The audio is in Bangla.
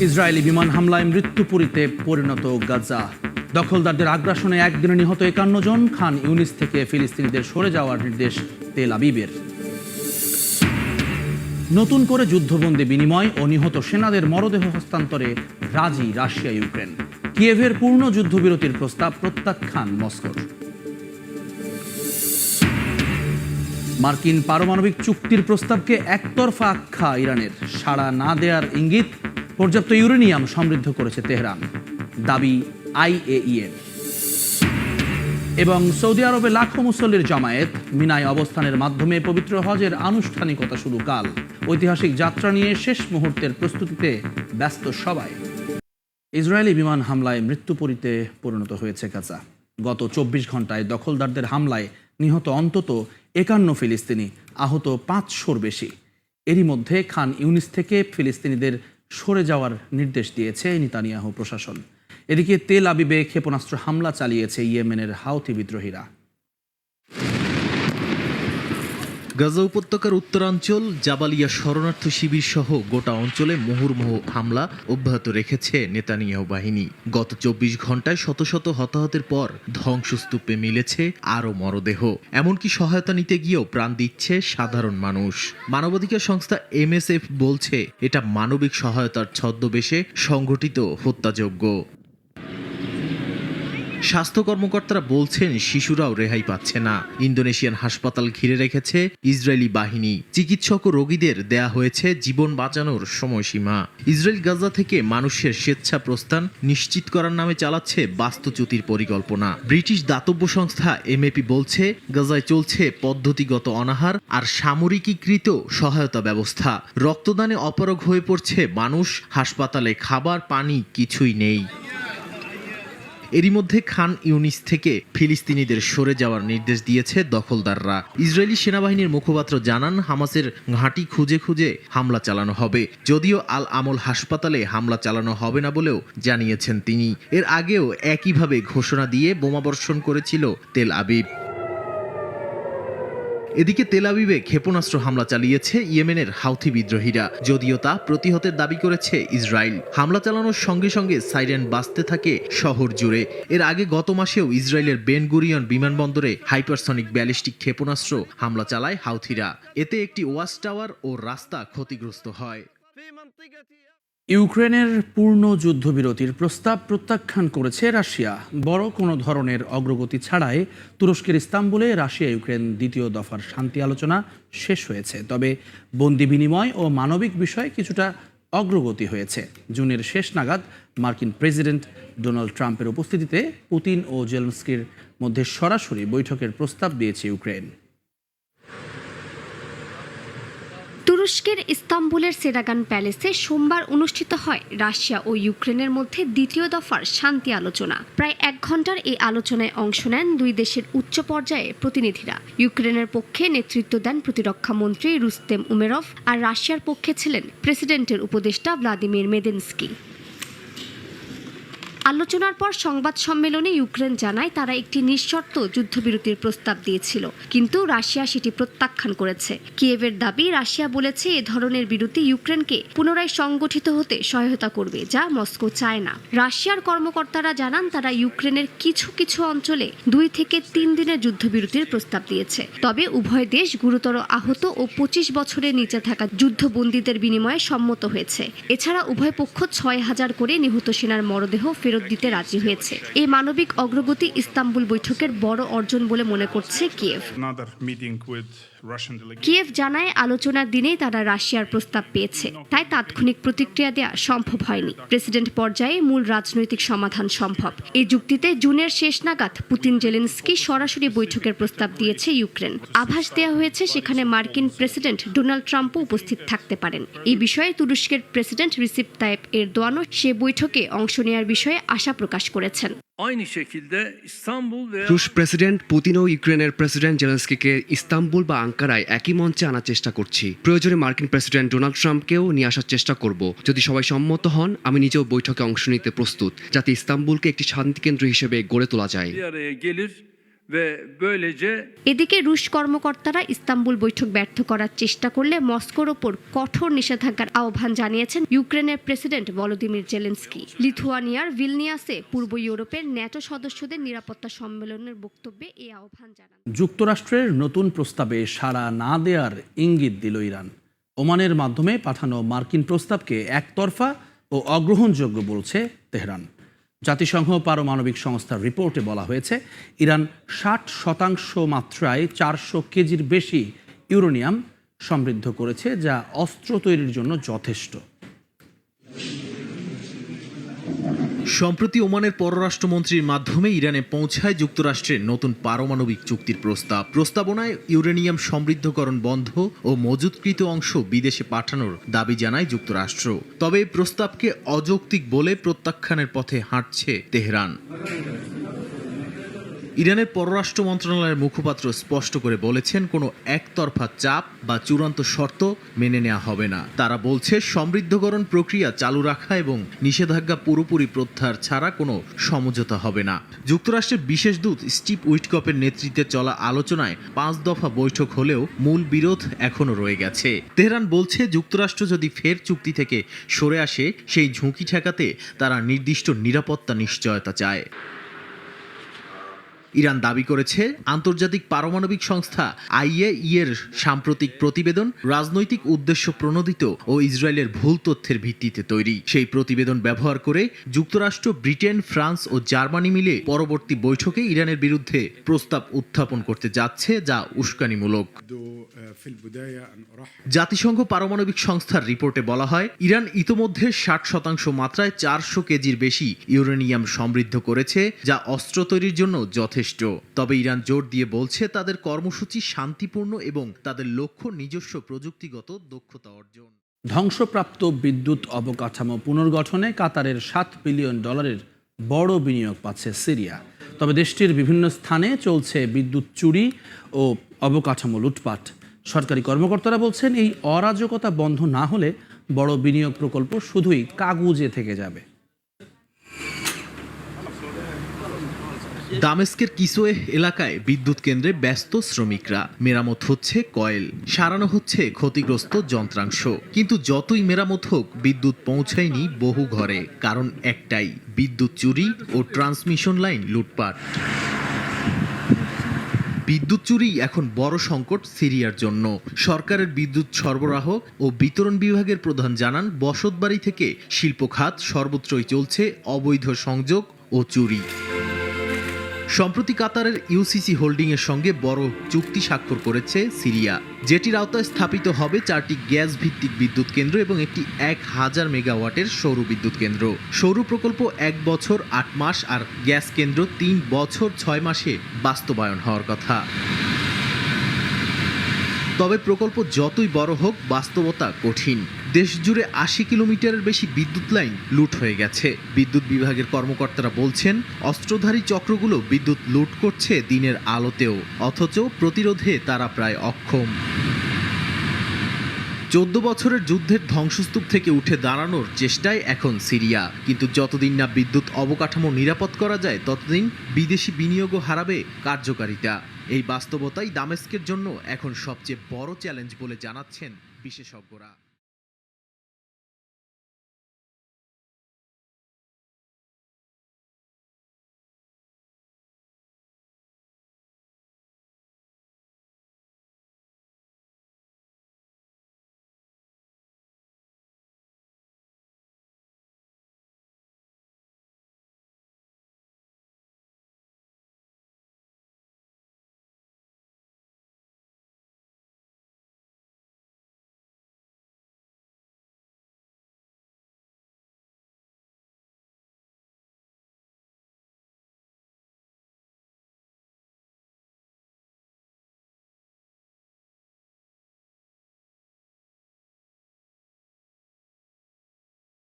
ইসরায়েলি বিমান হামলায় মৃত্যুপুরীতে পরিণত গাজা। দখলদারদের আগ্রাসনে একদিনে নিহত একান্ন জন খান ইউনিস থেকে ফিলিস্তিনিদের সরে যাওয়ার নির্দেশ তেল আবিবের। নতুন করে যুদ্ধবন্দী বিনিময় ও নিহত সেনাদের মরদেহ হস্তান্তরে রাজি রাশিয়া, ইউক্রেন। কিয়েভের পূর্ণ যুদ্ধবিরতির প্রস্তাব প্রত্যাখ্যান মস্কোর। মার্কিন পারমাণবিক চুক্তির প্রস্তাবকে একতরফা আখ্যা ইরানের। সাড়া না দেয়ার ইঙ্গিত পর্যাপ্ত ইউরেনিয়াম সমৃদ্ধ করেছে তেহরান। দাবি আইএইএর এবং সৌদি আরবে লাখো মুসল্লির জামায়াত মিনায় অবস্থানের মাধ্যমে পবিত্র হজের আনুষ্ঠানিকতা শুরু কাল। ঐতিহাসিক যাত্রা নিয়ে শেষ মুহূর্তের প্রস্তুতিতে ব্যস্ত সবাই। ইসরায়েলি বিমান হামলায় মৃত্যুপরীতে পরিণত হয়েছে গাজা। গত চব্বিশ ঘন্টায় দখলদারদের হামলায় নিহত অন্তত একান্ন ফিলিস্তিনি, আহত পাঁচশোর বেশি। এরই মধ্যে খান ইউনিস থেকে ফিলিস্তিনিদের সরে যাওয়ার নির্দেশ দিয়েছে নিতানিয়াহ প্রশাসন। এদিকে তেল আবিবে ক্ষেপণাস্ত্র হামলা চালিয়েছে ইয়েমেনের হাউথি বিদ্রোহীরা। গাজা উপত্যকার উত্তরাঞ্চল, জাবালিয়া শরণার্থী শিবির সহ গোটা অঞ্চলে মুহুর্মুহ হামলা অব্যাহত রেখেছে নেতানিয়াহু বাহিনী। গত চব্বিশ ঘন্টায় শত শত হতাহতের পর ধ্বংসস্তূপে মিলেছে আরও মরদেহ। এমনকি সহায়তা নিতে গিয়েও প্রাণ দিচ্ছে সাধারণ মানুষ। মানবাধিকার সংস্থা এমএসএফ বলছে, এটা মানবিক সহায়তার ছদ্মবেশে সংঘটিত হত্যাযোগ্য স্বাস্থ্য কর্মকর্তারা বলছেন শিশুরাও রেহাই পাচ্ছে না। ইন্দোনেশিয়ান হাসপাতাল ঘিরে রেখেছে ইসরায়েলি বাহিনী। চিকিৎসক ও রোগীদের দেয়া হয়েছে জীবন বাঁচানোর সময়সীমা। ইসরায়েল গাজা থেকে মানুষের স্বেচ্ছা প্রস্থান নিশ্চিত করার নামে চালাচ্ছে বাস্তুচ্যুতির পরিকল্পনা। ব্রিটিশ দাতব্য সংস্থা এমএপি বলছে, গাজায় চলছে পদ্ধতিগত অনাহার আর সামরিকীকৃত সহায়তা ব্যবস্থা। রক্তদানে অপারগ হয়ে পড়ছে মানুষ, হাসপাতালে খাবার, পানি কিছুই নেই। এরই মধ্যে খান ইউনিস থেকে ফিলিস্তিনিদের সরে যাওয়ার নির্দেশ দিয়েছে দখলদাররা। ইসরায়েলি সেনাবাহিনীর মুখপাত্র জানান, হামাসের ঘাঁটি খুঁজে খুঁজে হামলা চালানো হবে। যদিও আল আমল হাসপাতালে হামলা চালানো হবে না বলেও জানিয়েছেন তিনি। এর আগেও একইভাবে ঘোষণা দিয়ে বোমাবর্ষণ করেছিল তেল আবিব। এদিকে তেল আবিবে ক্ষেপণাস্ত্র হামলা চালিয়েছে ইয়েমেনের হাউথি বিদ্রোহীরা। যদিও তা প্রতিহতের দাবি করেছে ইসরায়েল। হামলা চালানোর সঙ্গে সঙ্গে সাইরেন বাজতে থাকে শহর জুড়ে। এর আগে গত মাসেও ইসরায়েলের বেনগুরিয়ন বিমানবন্দরে হাইপারসনিক ব্যালিস্টিক ক্ষেপণাস্ত্র হামলা চালায় হাউথিরা। এতে একটি ওয়াচ টাওয়ার ও রাস্তা ক্ষতিগ্রস্ত হয়। ইউক্রেনের পূর্ণ যুদ্ধবিরতির প্রস্তাব প্রত্যাখ্যান করেছে রাশিয়া। বড় কোনো ধরনের অগ্রগতি ছাড়াই তুরস্কের ইস্তাম্বুলে রাশিয়া ইউক্রেন দ্বিতীয় দফার শান্তি আলোচনা শেষ হয়েছে। তবে বন্দি বিনিময় ও মানবিক বিষয়ে কিছুটা অগ্রগতি হয়েছে। জুনের শেষ নাগাদ মার্কিন প্রেসিডেন্ট ডোনাল্ড ট্রাম্পের উপস্থিতিতে পুতিন ও জেলেন্সকির মধ্যে সরাসরি বৈঠকের প্রস্তাব দিয়েছে ইউক্রেন। তুরস্কের ইস্তাম্বুলের সেরাগান প্যালেসে সোমবার অনুষ্ঠিত হয় রাশিয়া ও ইউক্রেনের মধ্যে দ্বিতীয় দফার শান্তি আলোচনা। প্রায় এক ঘণ্টার এই আলোচনায় অংশ নেন দুই দেশের উচ্চ পর্যায়ে প্রতিনিধিরা। ইউক্রেনের পক্ষে নেতৃত্ব দেন প্রতিরক্ষা মন্ত্রী রুস্তেম উমেরভ আর রাশিয়ার পক্ষে ছিলেন প্রেসিডেন্টের উপদেষ্টা ভ্লাদিমির মেদেনস্কি। আলোচনার পর সংবাদ সম্মেলনে ইউক্রেন জানায় তারা একটি নিঃশর্ত যুদ্ধবিরতির প্রস্তাব দিয়েছিল। কিন্তু রাশিয়া সেটি প্রত্যাখ্যান করেছে। কিয়েভের দাবি, রাশিয়া বলেছে এ ধরনের বিরতি ইউক্রেনকে পুনরায় সংগঠিত হতে সহায়তা করবে, যা মস্কো চায় না। রাশিয়ার কর্মকর্তারা জানান তারা ইউক্রেনের কিছু কিছু অঞ্চলে দুই থেকে তিন দিনের যুদ্ধবিরতির প্রস্তাব দিয়েছে। তবে উভয় দেশ গুরুতর আহত ও পঁচিশ বছরের নিচে থাকা যুদ্ধবন্দীদের বিনিময়ে সম্মত হয়েছে। এছাড়া উভয় পক্ষ ছয় হাজার করে নিহত সেনার মরদেহ ফেরত দিতে রাজি হয়েছে। এই মানবিক অগ্রগতি ইস্তাম্বুল বৈঠকের বড় অর্জন বলে মনে করছে কিয়েভ. কিয়েভ জানায় আলোচনার দিনেই তারা রাশিয়ার প্রস্তাব পেয়েছে। তাই তাৎক্ষণিক প্রতিক্রিয়া দেওয়া সম্ভব হয়নি। প্রেসিডেন্ট পর্যায়ে মূল রাজনৈতিক সমাধান সম্ভব। এই যুক্তিতে জুনের শেষ নাগাদ পুতিন জেলেন্সকি সরাসরি বৈঠকের প্রস্তাব দিয়েছে ইউক্রেন। আভাস দেওয়া হয়েছে সেখানে মার্কিন প্রেসিডেন্ট ডোনাল্ড ট্রাম্পও উপস্থিত থাকতে পারেন। এই বিষয়ে তুরস্কের প্রেসিডেন্ট রিসিপ তাইপ এরদোয়ানও সে বৈঠকে অংশ নেওয়ার বিষয়ে আশা প্রকাশ করেছেন। রুশ প্রেসিডেন্ট পুতিন ও ইউক্রেনের প্রেসিডেন্ট জেলেন্সকিকে ইস্তাম্বুল বা আঙ্কারায় একই মঞ্চে আনার চেষ্টা করছি। প্রয়োজনে মার্কিন প্রেসিডেন্ট ডোনাল্ড ট্রাম্পকেও নিয়ে আসার চেষ্টা করব। যদি সবাই সম্মত হন আমি নিজেও বৈঠকে অংশ নিতে প্রস্তুত যাতে ইস্তাম্বুলকে একটি শান্তিকেন্দ্র হিসেবে গড়ে তোলা যায়। Ve böylece এদিকে রুশ কর্মকর্তারা ইস্তাম্বুল বৈঠক ব্যর্থ করার চেষ্টা করলে মস্কোর ওপর কঠোর নিষেধাজ্ঞার আহ্বান জানিয়েছেন ইউক্রেনের প্রেসিডেন্ট ভলোদিমির জেলেন্সকি। লিথুয়ানিয়ার ভিলনিয়াসে পূর্ব ইউরোপের ন্যাটো সদস্যদের নিরাপত্তা সম্মেলনের বক্তব্যে এই আহ্বান জানান। যুক্তরাষ্ট্রের নতুন প্রস্তাবে সাড়া না দেওয়ার ইঙ্গিত দিল ইরান। ওমানের মাধ্যমে পাঠানো মার্কিন প্রস্তাবকে একতরফা ও অগ্রহণযোগ্য বলছে তেহরান। জাতিসংঘ পারমাণবিক সংস্থার রিপোর্টে বলা হয়েছে, ইরান ষাট শতাংশ মাত্রায় চারশো কেজির বেশি ইউরোনিয়াম সমৃদ্ধ করেছে, যা অস্ত্র তৈরির জন্য যথেষ্ট। সম্প্রতি ওমানের পররাষ্ট্রমন্ত্রীর মাধ্যমে ইরানে পৌঁছায় যুক্তরাষ্ট্রের নতুন পারমাণবিক চুক্তির প্রস্তাব। প্রস্তাবনায় ইউরেনিয়াম সমৃদ্ধকরণ বন্ধ ও মজুতকৃত অংশ বিদেশে পাঠানোর দাবি জানায় যুক্তরাষ্ট্র। তবে এই প্রস্তাবকে অযৌক্তিক বলে প্রত্যাখ্যানের পথে হাঁটছে তেহরান। ইরানের পররাষ্ট্র মন্ত্রণালয়ের মুখপাত্র স্পষ্ট করে বলেছেন, কোনো একতরফা চাপ বা চূড়ান্ত শর্ত মেনে নেওয়া হবে না। তারা বলছে, সমৃদ্ধকরণ প্রক্রিয়া চালু রাখা এবং নিষেধাজ্ঞা পুরোপুরি প্রত্যাহার ছাড়া কোনো সমঝোতা হবে না। যুক্তরাষ্ট্রের বিশেষ দূত স্টিভ উইটকপের নেতৃত্বে চলা আলোচনায় পাঁচ দফা বৈঠক হলেও মূল বিরোধ এখনও রয়ে গেছে। তেহরান বলছে, যুক্তরাষ্ট্র যদি ফের চুক্তি থেকে সরে আসে, সেই ঝুঁকি ঠেকাতে তারা নির্দিষ্ট নিরাপত্তা নিশ্চয়তা চায়। ইরান দাবি করেছে, আন্তর্জাতিক পারমাণবিক সংস্থা আইএ ইয়ের সাম্প্রতিক প্রতিবেদন রাজনৈতিক উদ্দেশ্য প্রণোদিত ও ইসরায়েলের ভুল তথ্যের ভিত্তিতে তৈরি। সেই প্রতিবেদন ব্যবহার করে যুক্তরাষ্ট্র, ব্রিটেন, ফ্রান্স ও জার্মানি মিলে পরবর্তী বৈঠকে ইরানের বিরুদ্ধে প্রস্তাব উত্থাপন করতে যাচ্ছে, যা উস্কানিমূলক। জাতিসংঘ পারমাণবিক সংস্থার রিপোর্টে বলা হয়, ইরান ইতোমধ্যে ষাট শতাংশ মাত্রায় চারশো কেজির বেশি ইউরেনিয়াম সমৃদ্ধ করেছে, যা অস্ত্র তৈরির জন্য যথেষ্ট। তবে ইরান জোর দিয়ে বলছে, তাদের কর্মসূচি শান্তিপূর্ণ এবং তাদের লক্ষ্য নিজস্ব প্রযুক্তিগত দক্ষতা অর্জন। ধ্বংসপ্রাপ্ত বিদ্যুৎ অবকাঠামো পুনর্গঠনে কাতারের সাত বিলিয়ন ডলারের বড় বিনিয়োগ পাচ্ছে সিরিয়া। তবে দেশটির বিভিন্ন স্থানে চলছে বিদ্যুৎ চুরি ও অবকাঠামো লুটপাট। সরকারি কর্মকর্তারা বলছেন, এই অরাজকতা বন্ধ না হলে বড় বিনিয়োগ প্রকল্প শুধুই কাগুজে থেকে যাবে। দামেস্কের কিসোয়ে এলাকায় বিদ্যুৎ কেন্দ্রে ব্যস্ত শ্রমিকরা। মেরামত হচ্ছে কয়েল। সারানো হচ্ছে ক্ষতিগ্রস্ত যন্ত্রাংশ। কিন্তু যতই মেরামত হোক, বিদ্যুৎ পৌঁছায়নি বহু ঘরে। কারণ একটাই, বিদ্যুৎ চুরি ও ট্রান্সমিশন লাইন লুটপাট। বিদ্যুৎ চুরি এখন বড় সংকট সিরিয়ার জন্য। সরকারের বিদ্যুৎ সরবরাহ ও বিতরণ বিভাগের প্রধান জানান, বসতবাড়ি থেকে শিল্প খাত সর্বত্রই চলছে অবৈধ সংযোগ ও চুরি। সম্প্রতি কাতারের ইউসিসি হোল্ডিং এর সঙ্গে বড় চুক্তি স্বাক্ষর করেছে সিরিয়া, যেটির আওতায় স্থাপিত হবে চারটি গ্যাস ভিত্তিক বিদ্যুৎ কেন্দ্র এবং একটি এক হাজার মেগাওয়াটের সৌর বিদ্যুৎ কেন্দ্র। সৌর প্রকল্প এক বছর, আট মাস আর গ্যাস কেন্দ্র তিন বছর, ছয় মাসে বাস্তবায়ন হওয়ার কথা। তবে প্রকল্প যতই বড় হোক, বাস্তবতা কঠিন। দেশ জুড়ে আশি কিলোমিটারের বেশি বিদ্যুৎ লাইন লুট হয়ে গেছে। বিদ্যুৎ বিভাগের কর্মকর্তারা বলছেন, অস্ত্রধারী চক্রগুলো বিদ্যুৎ লুট করছে দিনের আলোতেও, অথচ প্রতিরোধে তারা প্রায় অক্ষম। চোদ্দ বছরের যুদ্ধের ধ্বংসস্তূপ থেকে উঠে দাঁড়ানোর চেষ্টায় এখন সিরিয়া। কিন্তু যতদিন না বিদ্যুৎ অবকাঠামো নিরাপদ করা যায়, ততদিন বিদেশি বিনিয়োগও হারাবে কার্যকারিতা। এই বাস্তবতাই দামেস্কের জন্য এখন সবচেয়ে বড় চ্যালেঞ্জ বলে জানাচ্ছেন বিশেষজ্ঞরা।